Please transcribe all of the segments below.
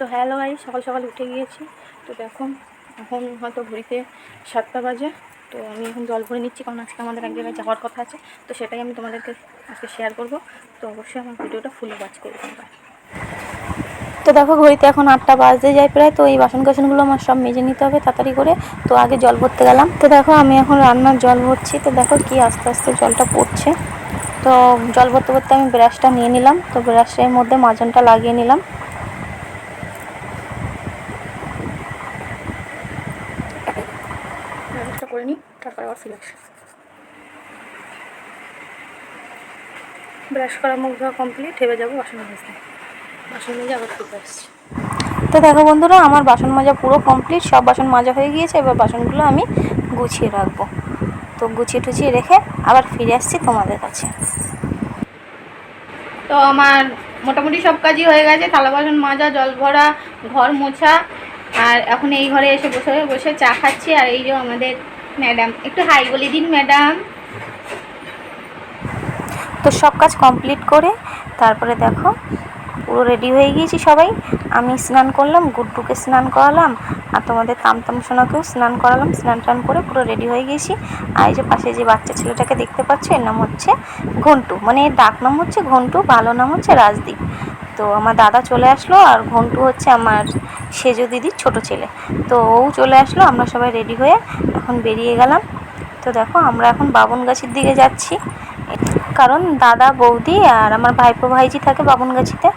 তো হ্যালো ভাই সকাল সকাল উঠে গিয়েছি। তো দেখো এখন হয়তো ঘড়িতে সাতটা বাজে। তো আমি এখন জল ভরে নিচ্ছি, কারণ আজকে আমাদের এক জায়গায় যাওয়ার কথা আছে। তো সেটাই আমি তোমাদেরকে আজকে শেয়ার করব। তো অবশ্যই আমার ভিডিওটা ফুল ওয়াচ করব তোমরা তো দেখো, ঘড়িতে এখন আটটা বাজতে যায় প্রায়। তো এই বাসন কাসনগুলো আমার সব মেজে নিতে হবে তাড়াতাড়ি করে। তো আগে জল ভরতে গেলাম। তো দেখো, আমি এখন রান্নার জল ভরছি। তো দেখো কি আস্তে আস্তে জলটা পড়ছে। তো জল ভরতে ভরতে আমি ব্রাশটা নিয়ে নিলাম। তো ব্রাশের মধ্যে মাজনটা লাগিয়ে নিলাম ব্রাশটা করে নিই তারপর আবার ফিরে আসি। ব্রাশ করা মুখ ধোয়া কমপ্লিট হেবে যাব বাসন মাজতে। বাসন মেজে আবার ফিরে আসছি। তো দেখো বন্ধুরা আমার বাসন মাজা পুরো কমপ্লিট সব বাসন মাজা হয়ে গিয়েছে এবার বাসনগুলো আমি গুছিয়ে রাখব। তো গুছিয়ে টুছিয়ে রেখে আবার ফিরে আসছি তোমাদের কাছে। তো আমার মোটামুটি সব কাজই হয়ে গেছে থালা বাসন মাজা জল ভরা ঘর মোছা আর এখন এই ঘরে এসে বসে বসে চা খাচ্ছি আর এই যে আমাদের ম্যাডাম, একটু হাই বলে দিন, ম্যাডাম। তো সব কাজ কমপ্লিট করে তারপরে দেখো, পুরো রেডি হয়ে গিয়েছি সবাই। আমি স্নান করলাম, গুড্ডুকে স্নান করালাম, আর তোমাদের তামতাম সোনাকেও স্নান করালাম, স্নান টান করে পুরো রেডি হয়ে গিয়েছি। আর এই যে পাশে যে বাচ্চা ছেলেটাকে দেখতে পাচ্ছ, এর নাম হচ্ছে ঘন্টু মানে এর ডাক নাম হচ্ছে ঘন্টু, ভালো নাম হচ্ছে রাজদীপ। তো আমার দাদা চলে আসলো আর ঘন্টু হচ্ছে আমার সেজো দিদির ছোট ছেলে। তো ও চলে আসলো, আমরা সবাই রেডি হয়ে এখন বেরিয়ে গেলাম। তো দেখো, আমরা এখন বাবন গাছের দিকে যাচ্ছি। কারণ দাদা বৌদি আর আমার ভাইপো ভাইজি থাকে বাবনগাছিতে।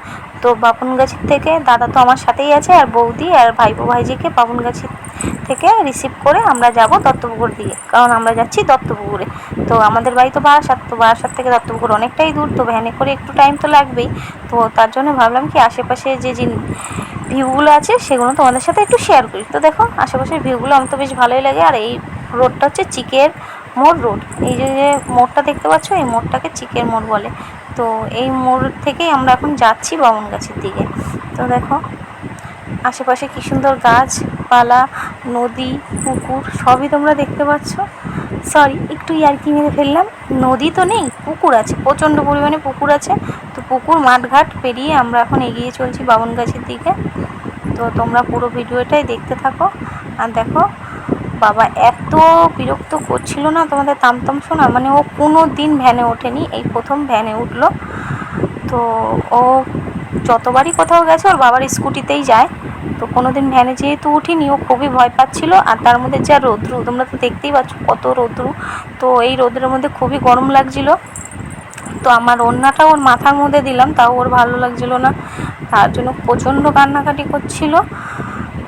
তো বাবনগাছির থেকে দাদা তো আমার সাথেই আছে আর বৌদি আর ভাইপো ভাইজিকে বাবনগাছি থেকে রিসিভ করে আমরা যাব দত্তপুকুর দিকে কারণ আমরা যাচ্ছি দত্তপুকুরে। তো আমাদের বাড়ি তো বারাসাত তো বারাসাত থেকে দত্তপুকুর অনেকটাই দূর। তো ভ্যানে করে একটু টাইম তো লাগবেই। তো তার জন্য ভাবলাম কি আশেপাশে যে জিন ভিউগুলো আছে, সেগুলো তোমাদের সাথে একটু শেয়ার করি। তো দেখো, আশেপাশের ভিউগুলো আমার তো বেশ ভালোই লাগে। আর এই রোডটা হচ্ছে চিকের মোড় রোড এই যে যে মোড়টা দেখতে পাচ্ছ, এই মোড়টাকে চিকের মোড় বলে। তো এই মোড় থেকেই আমরা এখন যাচ্ছি বামনগাছির দিকে। তো দেখো আশেপাশে কি সুন্দর গাছপালা, নদী, পুকুর, সবই তোমরা দেখতে পাচ্ছ। সরি একটু ইয়ার্কি মেরে ফেললাম। নদী তো নেই, পুকুর আছে, প্রচণ্ড পরিমাণে পুকুর আছে। তো পুকুর, মাঠঘাট পেরিয়ে আমরা এখন এগিয়ে চলছি বামনগাছির দিকে। তো তোমরা পুরো ভিডিওটাই দেখতে থাকো। আর দেখো, বাবা এত বিরক্ত করছিল না তোমাদের তামতাম শোনা? মানে ও কোনো দিন ভ্যানে ওঠেনি, এই প্রথম ভ্যানে উঠল। তো ও যতবারই কোথাও গেছে, ওর বাবার স্কুটিতেই যায়। তো কোনো দিন ভ্যানে যেহেতু উঠিনি, ও খুবই ভয় পাচ্ছিল আর তার মধ্যে যা রৌদ্রু, তোমরা তো দেখতেই পাচ্ছ কত রৌদ্রু। তো এই রৌদ্রের মধ্যে খুবই গরম লাগছিল। তো আমার ওড়নাটা ওর মাথার মধ্যে দিলাম, তাও ওর ভালো লাগছিল না। তার জন্য প্রচণ্ড কান্নাকাটি করছিল।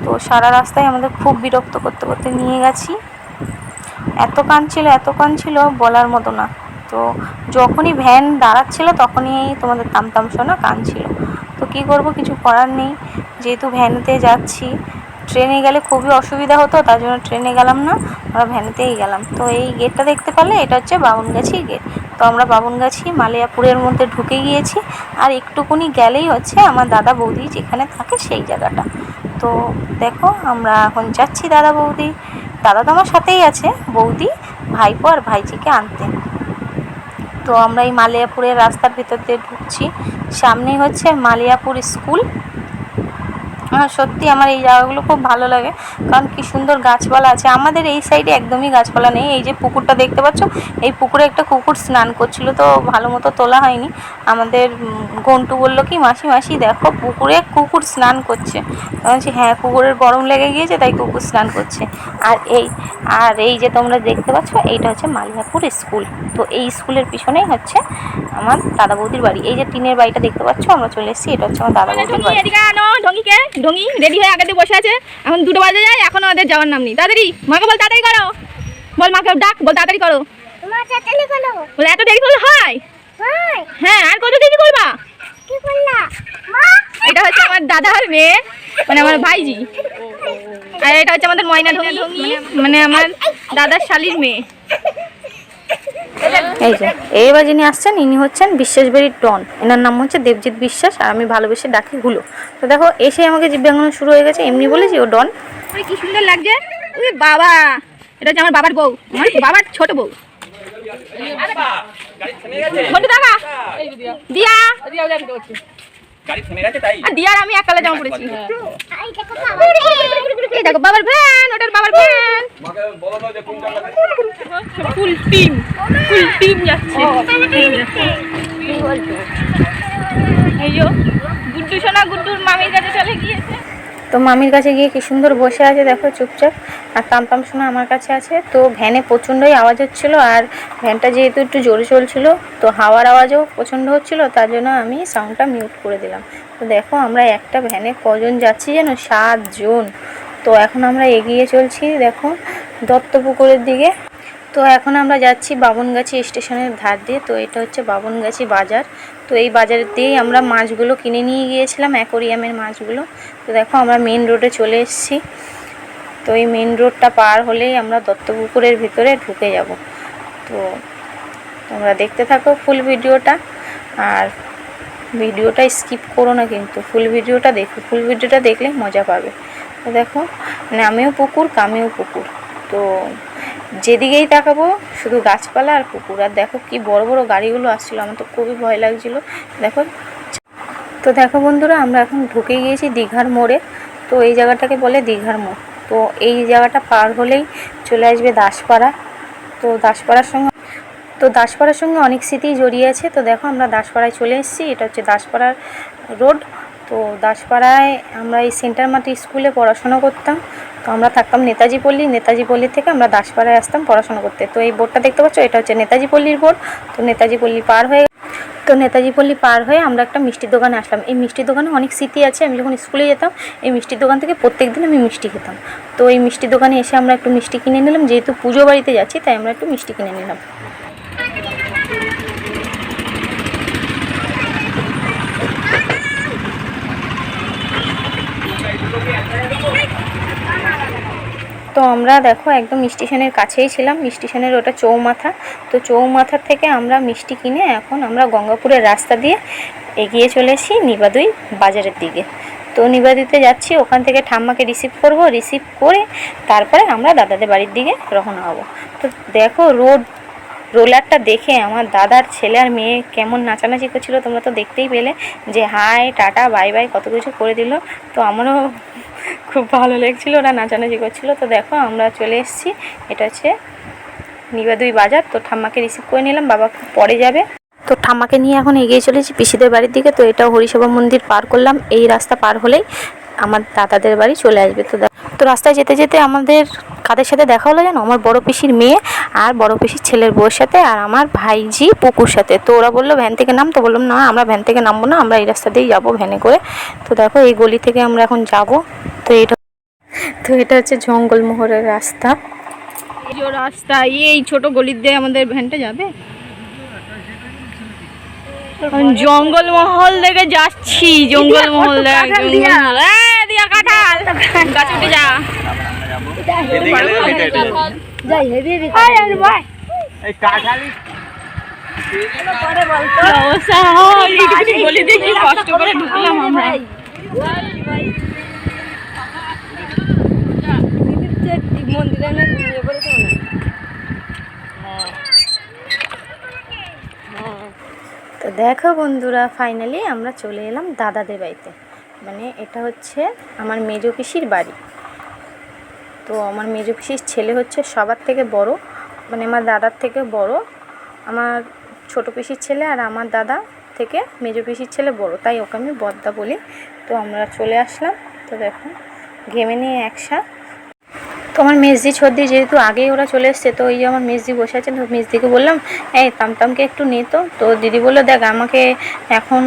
তো সারা রাস্তায় আমাদের খুব বিরক্ত করতে করতে নিয়ে গেছি। এত কাঁদছিল এত কাঁদছিল বলার মতো না। তো যখনই ভ্যান দাঁড়াচ্ছিল তখনই তোমাদের তামতাম শোনা কাঁদছিল। তো কী করব, কিছু করার নেই। যেহেতু ভ্যানেতে যাচ্ছি ট্রেনে গেলে খুবই অসুবিধা হতো, তার জন্য ট্রেনে গেলাম না, আমরা ভ্যানেতেই গেলাম। তো এই গেটটা দেখতে পারলে, এটা হচ্ছে বামুনগাছি গেট তো আমরা বামুনগাছি, মালিয়াপুরের মধ্যে ঢুকে গিয়েছি, আর একটুকুনি গেলেই হচ্ছে আমার দাদা বৌদি যেখানে থাকে সেই জায়গাটা। তো দেখো, আমরা এখন যাচ্ছি দাদা বৌদি। দাদা তো আমার সাথেই আছে, বৌদি, ভাইপো আর ভাইজিকে আনতে। তো আমরা এই মালিয়াপুরের রাস্তার ভিতর দিয়ে ঢুকছি। সামনেই হচ্ছে মালিয়াপুর স্কুল। আর সত্যি আমার এই জায়গাগুলো খুব ভালো লাগে। কারণ কি সুন্দর গাছপালা আছে। আমাদের এই সাইডে একদমই গাছপালা নেই। এই যে পুকুরটা দেখতে পাচ্ছ, এই পুকুরে একটা কুকুর স্নান করছিল তো ভালো মতো তোলা হয়নি। আমাদের ঘন্টু বলল কি, মাসি মাসি, দেখো পুকুরে কুকুর স্নান করছে। বলছি হ্যাঁ কুকুরের গরম লেগে গিয়েছে, তাই কুকুর স্নান করছে। আর এই আর এই যে তোমরা দেখতে পাচ্ছ, এইটা হচ্ছে মালিয়াপুর স্কুল। তো এই স্কুলের পিছনেই হচ্ছে আমার দাদা বৌদির বাড়ি। এই যে টিনের বাড়িটা দেখতে পাচ্ছ, আমরা চলে এসেছি, এটা হচ্ছে আমার দাদা বৌদির বাড়ি। ঢঙ্গি রেডি হয়ে আগে বসে আছে। এখন দুটো বাজে যায় এখন ওদের যাওয়ার নাম নেই। তাড়াতাড়ি মাকে বল তাড়াতাড়ি করো। বল মাকে ডাক বল তাড়াতাড়ি করো। বলে এত দেরি করলে হয়? হ্যাঁ। আর কত দেরি করবা? এটা হচ্ছে আমার দাদার মেয়ে মানে আমার ভাইজি। আর এটা হচ্ছে আমাদের ময়না ঢঙ্গি মানে আমার দাদার শালির মেয়ে। এই যে এইবার যিনি আসছেন ইনি হচ্ছেন বিশ্বাসবাড়ির ডন এনার নাম হচ্ছে দেবজিৎ বিশ্বাস আর আমি ভালোবেসে ডাকি হুলো। তো দেখো এসে আমাকে জিজ্ঞাসানো শুরু হয়ে গেছে এমনি বলেছি ও ডন। কি সুন্দর লাগছে ওই বাবা! এটা হচ্ছে আমার বাবার বউ আমার বাবার ছোট বউ। দাদা! দিয়া! গাড়ি থেমে গেছে তাই? আর দিয়ার আমি এক কালা জামা পড়েছি এই দেখো বাবার ভ্যান ওটার বাবার van. Full team full team যাচ্ছে। এই যো গুড্ডু সোনা গুড্ডুর মামির কাছে চলে গিয়েছে। তো মামির কাছে গিয়ে কি সুন্দর বসে আছে দেখো চুপচাপ। আর তামতাম শোনা আমার কাছে আছে। তো ভ্যানে প্রচণ্ডই আওয়াজ হচ্ছিল আর ভ্যানটা যেহেতু একটু জোরে চলছিল তো হাওয়ার আওয়াজও প্রচণ্ড হচ্ছিল তার জন্য আমি সাউন্ডটা মিউট করে দিলাম। তো দেখো আমরা একটা ভ্যানে কজন যাচ্ছি যেন? সাতজন। তো এখন আমরা এগিয়ে চলছি, দেখো, দত্তপুকুরের দিকে। তো এখন আমরা যাচ্ছি বাবনগাছি স্টেশনের ধার দিয়ে, তো এটা হচ্ছে বাবনগাছি বাজার। তো এই বাজারের দিয়েই আমরা মাছগুলো কিনে নিয়ে গিয়েছিলাম, অ্যাকোরিয়ামের মাছগুলো। তো দেখো, আমরা মেন রোডে চলে এসেছি। তো এই মেন রোডটা পার হলেই আমরা দত্তপুকুরের ভিতরে ঢুকে যাব। তো তোমরা দেখতে থাকো ফুল ভিডিওটা, আর ভিডিওটা স্কিপ করো না কিন্তু, ফুল ভিডিওটা দেখো। ফুল ভিডিওটা দেখলে মজা পাবে। দেখো আমিও পুকুর, কামেও পুকুর। তো যেদিকেই তাকাবো, শুধু গাছপালা আর পুকুর। আর দেখো কি বড় বড় গাড়িগুলো আসছিল, আমার তো খুবই ভয় লাগছিল। দেখো, তো দেখো বন্ধুরা, আমরা এখন ঢুকে গিয়েছি দীঘার মোড়ে। তো এই জায়গাটাকে বলে দীঘার মোড়। তো এই জায়গাটা পার হলেই চলে আসবে দাসপাড়া। তো দাসপাড়ার সঙ্গে, তো দাসপাড়ার সঙ্গে অনেক স্মৃতি জড়িয়ে আছে। তো দেখো, আমরা দাসপাড়ায় চলে এসেছি। এটা হচ্ছে দাসপাড়ার রোড। তো দাসপাড়ায় আমরা এই সেন্টার মাটি স্কুলে পড়াশোনা করতাম। তো আমরা থাকতাম নেতাজি পল্লী। নেতাজি পল্লী থেকে আমরা দাসপাড়ায় আসতাম পড়াশোনা করতে। তো এই বোর্ডটা দেখতে পাচ্ছ? এটা হচ্ছে নেতাজি পল্লীর বোর্ড। তো নেতাজি পল্লী পার হয়ে তো নেতাজি পল্লী পার হয়ে আমরা একটা মিষ্টির দোকানে আসলাম। এই মিষ্টির দোকানে অনেক স্মৃতি আছে। আমি যখন স্কুলে যেতাম, এই মিষ্টির দোকান থেকে প্রত্যেক দিন আমি মিষ্টি খেতাম। তো এই মিষ্টির দোকানে এসে আমরা একটু মিষ্টি কিনে নিলাম। যেহেতু পুজো বাড়িতে যাচ্ছি, তাই আমরা একটু মিষ্টি কিনে নিলাম। তো আমরা দেখো একদম স্টেশনের কাছেই ছিলাম। স্টেশনের ওটা চৌমাথা। তো চৌমাথার থেকে আমরা মিষ্টি কিনে এখন আমরা গঙ্গাপুরের রাস্তা দিয়ে এগিয়ে চলেছি নিবাদুই বাজারের দিকে। তো নিবাদিতে যাচ্ছি, ওখান থেকে ঠাম্মাকে রিসিভ করব। রিসিভ করে তারপরে আমরা দাদাদের বাড়ির দিকে রওনা হব। তো দেখো রোড, রোলারটা দেখে আমার দাদার ছেলে আর মেয়ে কেমন নাচানাচি করছিল, তোমরা তো দেখতেই পেলে যে হাই, টাটা, বাই বাই, কত কিছু করে দিল। তো আমারও খুব ভালো লেগেছিল, ওরা নাচানাচি করছিল। তো দেখো, আমরা চলে এসেছি। এটা হচ্ছে নিবাদুই বাজার। তো ঠাম্মাকে রিসিভ করে নিলাম, বাবা পরে যাবে। তো ঠাম্মাকে নিয়ে এখন এগিয়ে চলেছি পিসিদের বাড়ির দিকে। তো এটা হরিসভা মন্দির পার করলাম। এই রাস্তা পার হলেই আমার দাদাদের বাড়ি চলে আসবে। তো তো রাস্তায় যেতে যেতে আমাদের কাদের সাথে দেখা হলো জানো? আমার বড় পিসির মেয়ে আর বড় পিসির ছেলের বউর সাথে আর আমার ভাইজি পুকুর সাথে। তো ওরা বলল ভ্যান থেকে নাম? তো বললাম না আমরা ভ্যান থেকে নামবো না আমরা এই রাস্তা দিয়েই যাব ভ্যানে করে। তো দেখো এই গলি থেকে আমরা এখন যাব। তো এটা তো এটা হচ্ছে জঙ্গলমহলের রাস্তা। এই রাস্তা এই ছোট গলির দিয়ে আমাদের ভ্যানটা যাবে? এখন জঙ্গলমহল থেকে যাচ্ছি জঙ্গলমহল দিয়া কাঁঠাল। গাছ উঠে যা। গেলে হেঁটে হেঁটে যাব। এই কাঁঠালি হয় কি কষ্ট করে ঢুকলাম আমরা। তো দেখো বন্ধুরা ফাইনালি আমরা চলে এলাম দাদাদের বাড়িতে। মানে এটা হচ্ছে আমার মেজো পিসির বাড়ি। তো আমার মেজো পিসির ছেলে হচ্ছে সবার থেকে বড় মানে আমার দাদার থেকে বড়। আমার ছোট পিসির ছেলে আর আমার দাদা থেকে মেজো পিসির ছেলে বড়, তাই ওকে আমি বদ্দা বলি। তো আমরা চলে আসলাম, তো দেখো, ঘেমে নিয়ে একসা তো আমার মেজদি ছর্দি যেহেতু আগেই ওরা চলে এসছে, তো ওই যে আমার মেজদি বসে আছেন তো মেজদিকে বললাম, এই তামতামকে একটু নে তো। তো দিদি বলল, দেখ, আমাকে এখন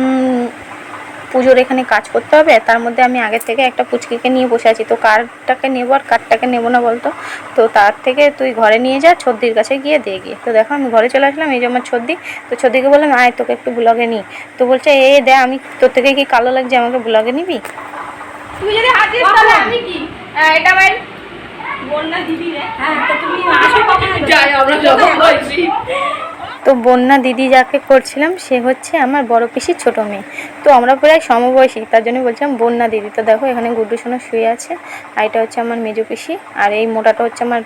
পুজোর এখানে কাজ করতে হবে তার মধ্যে আমি আগের থেকে একটা পুচকিকে নিয়ে বসে আছি। তো কারটাকে নেব আর কারটাকে নেব না বলতো? তো তার থেকে তুই ঘরে নিয়ে যা ছর্দির কাছে গিয়ে দে গিয়ে তো দেখো আমি ঘরে চলে আসলাম এই যে আমার ছর্দি তো ছর্দিকে বললাম আয় তোকে একটু ব্লগে নিই। তো বলছে এ দে আমি তোর থেকে কি কালো লাগছে আমাকে ব্লগে নিবি? তুই যদি হাত দিস তাহলে আমি কি? এটা আমার বন্যা দিদি রে। হ্যাঁ তো তুমি আসো যাই আমরা যখন বলছি। তো বন্যা দিদি যাকে করছিলাম, সে হচ্ছে আমার বড় পিসির ছোটো মেয়ে। তো আমরা প্রায় সমবয়সী, তার জন্য বলছিলাম বন্যা দিদি। তো দেখো, এখানে গুড্ডু সোনা শুয়ে আছে, আর এটা হচ্ছে আমার মেজো পিসি, আর এই মোটাটা হচ্ছে আমার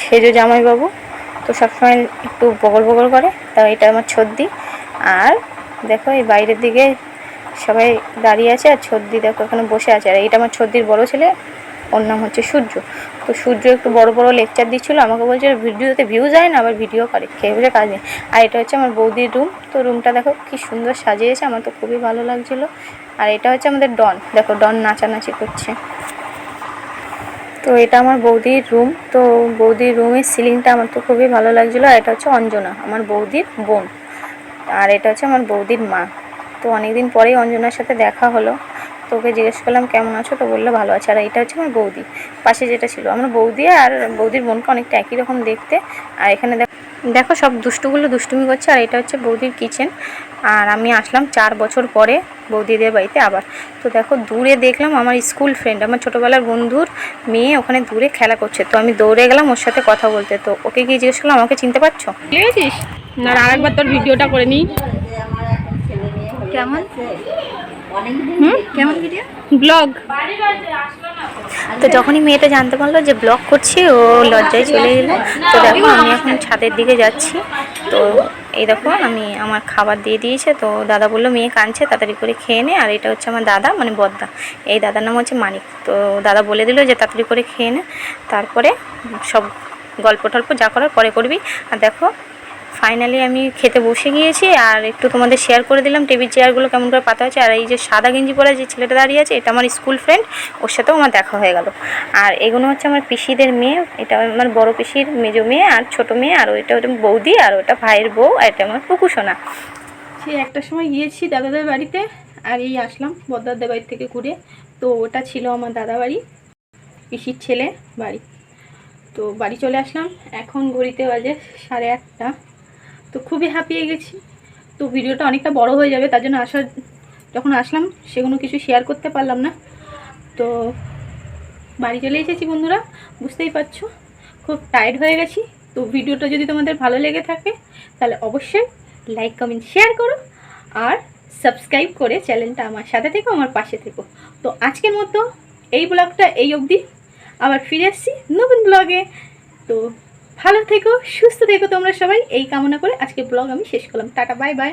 সেজো জামাইবাবু। তো সবসময় একটু বগল বগল করে তো এটা আমার ছর্দি আর দেখো, এই বাইরের দিকে সবাই দাঁড়িয়ে আছে, আর ছর্দি দেখো, এখানে বসে আছে। আর এইটা আমার ছর্দির বড় ছেলে ওর নাম হচ্ছে সূর্য। তো সূর্য একটু বড় বড় লেকচার দিচ্ছিল, আমাকে বলছে, ভিডিওতে ভিউ যায় না, আবার ভিডিও করে, খেয়ে বসে কাজ নেই। আর এটা হচ্ছে আমার বৌদির রুম তো রুমটা দেখো কি সুন্দর সাজিয়েছে, আমার তো খুবই ভালো লাগছিল। আর এটা হচ্ছে আমাদের ডন। দেখো ডন নাচানাচি করছে। তো এটা আমার বৌদির রুম তো বৌদির রুমের সিলিংটা আমার তো খুবই ভালো লাগছিল। আর এটা হচ্ছে অঞ্জনা, আমার বৌদির বোন। আর এটা হচ্ছে আমার বৌদির মা। তো অনেকদিন পরেই অঞ্জনার সাথে দেখা হলো। তো ওকে জিজ্ঞেস করলাম কেমন আছো? তো বলল ভালো আছে। আর এটা হচ্ছে আমার বৌদি পাশে যেটা ছিল। আমার বৌদি আর বৌদির বোনকে অনেকটা একই রকম দেখতে। আর এখানে দেখো দেখো সব দুষ্টুগুলো দুষ্টুমি করছে আর এটা হচ্ছে বৌদির কিচেন আর আমি আসলাম চার বছর পরে বৌদিদের বাড়িতে আবার। তো দেখো দূরে দেখলাম আমার স্কুল ফ্রেন্ড আমার ছোটোবেলার বন্ধুর মেয়ে ওখানে দূরে খেলা করছে। তো আমি দৌড়ে গেলাম ওর সাথে কথা বলতে। তো ওকে গিয়ে জিজ্ঞেস করলাম আমাকে চিনতে পারছ? লেগেছিস? না আরেকবার তোর ভিডিওটা করে নিই। কেমন? কেমন ভিডিও ব্লগ। তো যখনই মেয়েটা জানতে পারল যে ব্লগ করছি ও লজ্জায় চলে গেলো তো দেখো আমি এখন ছাদের দিকে যাচ্ছি। তো এই দেখো আমি আমার খাবার দিয়ে দিয়েছে। তো দাদা বলল মেয়ে কাঁদছে তাড়াতাড়ি করে খেয়ে নে। আর এটা হচ্ছে আমার দাদা মানে বদ্দা। এই দাদার নাম হচ্ছে মানিক। তো দাদা বলে দিল যে তাড়াতাড়ি করে খেয়ে নে। তারপরে সব গল্প টল্প যা করার পরে করবি। আর দেখো ফাইনালি আমি খেতে বসে গিয়েছি আর একটু তোমাদের শেয়ার করে দিলাম। টেবিল চেয়ারগুলো কেমন করে পাতা হচ্ছে আর এই যে সাদা গেঞ্জি পরা যে ছেলেটা দাঁড়িয়ে আছে, এটা আমার স্কুল ফ্রেন্ড ওর সাথেও আমার দেখা হয়ে গেল। আর এগুলো হচ্ছে আমার পিসিদের মেয়ে, এটা আমার বড় পিসির মেজো মেয়ে আর ছোট মেয়ে, আর ওইটা ওটা বৌদি আর ওটা ভাইয়ের বউ আর এটা আমার পুকুসোনা সে একটা সময় গিয়েছি দাদাদের বাড়িতে আর এই আসলাম বদ্দাদের বাড়ি থেকে ঘুরে। তো ওটা ছিল আমার দাদা বাড়ি, পিসির ছেলে বাড়ি। তো বাড়ি চলে আসলাম। এখন ঘড়িতে বাজে সাড়ে আটটা। তো খুবই হ্যাপিয়ে গেছি। তো ভিডিওটা অনেকটা বড় হয়ে যাবে, তার জন্য আসার যখন আসলাম, সেগুলো কিছু শেয়ার করতে পারলাম না। তো বাড়ি চলে এসেছি বন্ধুরা, বুঝতেই পারছ? খুব টায়ার্ড হয়ে গেছি। তো ভিডিওটা যদি তোমাদের ভালো লেগে থাকে, তাহলে অবশ্যই লাইক কমেন্ট শেয়ার করো আর সাবস্ক্রাইব করে চ্যানেলটা আমার সাথে থেকো, আমার পাশে থেকো। তো আজকের মতো এই ব্লগটা এই অবধি। আবার ফিরে আসছি নতুন ব্লগে তো ভালো থেকো, সুস্থ থেকো তোমরা সবাই। এই কামনা করে আজকে ব্লগ আমি শেষ করলাম। Tata bye bye